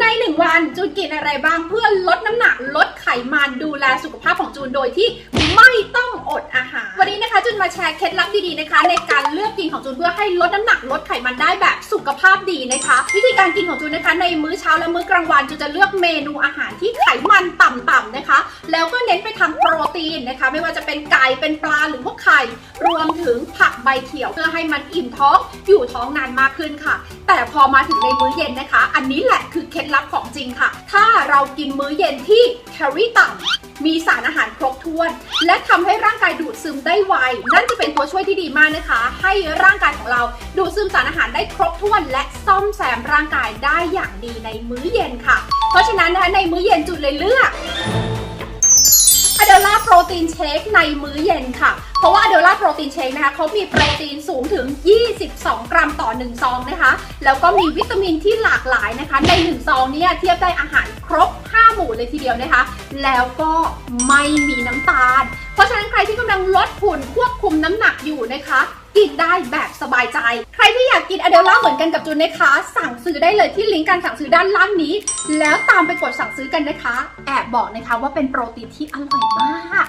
ในหนึ่งวันจูนกินอะไรบ้างเพื่อลดน้ำหนักลดไขมันดูแลสุขภาพของจูนโดยที่ไม่ต้องอดอาหาร วันนี้นะคะจูนมาแชร์เคล็ดลับดีๆนะคะ ในการเลือกกินของจูนเพื่อให้ลดน้ำหนักลดไขมันได้แบบสุขภาพดีนะคะ วิธีการกินของจูนนะคะ ในมื้อเช้าและมื้อกลางวันจูนจะเลือกเมนูอาหารที่ไขมัน ต่ำๆนะคะ แล้วก็เน้นไปทางโปรตีนนะคะ ไม่ว่าจะเป็นไก่เป็นปลาหรือพวกไข่ รวมถึงผักใบเขียวเพื่อให้มันอิ่มท้องอยู่ท้องนานมากขึ้นค่ะ แต่พอมาถึงในมื้อเย็นนะคะ อันนี้แหละคือเคล็ดลับของจริงค่ะ ถ้าเรากินมื้อเย็นที่แคลอรี่ต่ำ มีสารอาหารครบถ้วน และทำให้ร่างกายดูดซึมได้ไว นั่นจะเป็นตัวช่วยที่ดีมากนะคะ ให้ร่างกายของเราดูดซึมสารอาหารได้ครบถ้วน และซ่อมแซมร่างกายได้อย่างดีในมื้อเย็นค่ะ เพราะฉะนั้นนะคะในมื้อเย็นจุดเลยเลือกอะเดล่าโปรตีนเชคในมื้อเย็นค่ะ เพราะว่าอะเดล่าโปรตีนเชคนะคะเขามีโปรตีนสูงถึง 22 กรัมต่อ 1 ซองนะคะ แล้วก็มีวิตามินที่หลากหลายนะคะ ใน 1 ซองเนี่ยเทียบได้อาหาร เลยทีเดียวนะคะ แล้วก็ไม่มีน้ำตาล เพราะฉะนั้นใครที่กำลังลดหุ่นควบคุมน้ำหนักอยู่นะคะกินได้แบบสบายใจ ใครที่อยากกินอะเดล่าเหมือนกันกับจูนนะคะ สั่งซื้อได้เลยที่ลิงก์การสั่งซื้อด้านล่างนี้ แล้วตามไปกดสั่งซื้อกันนะคะ แอบบอกนะคะว่าเป็นโปรตีนที่อร่อยมาก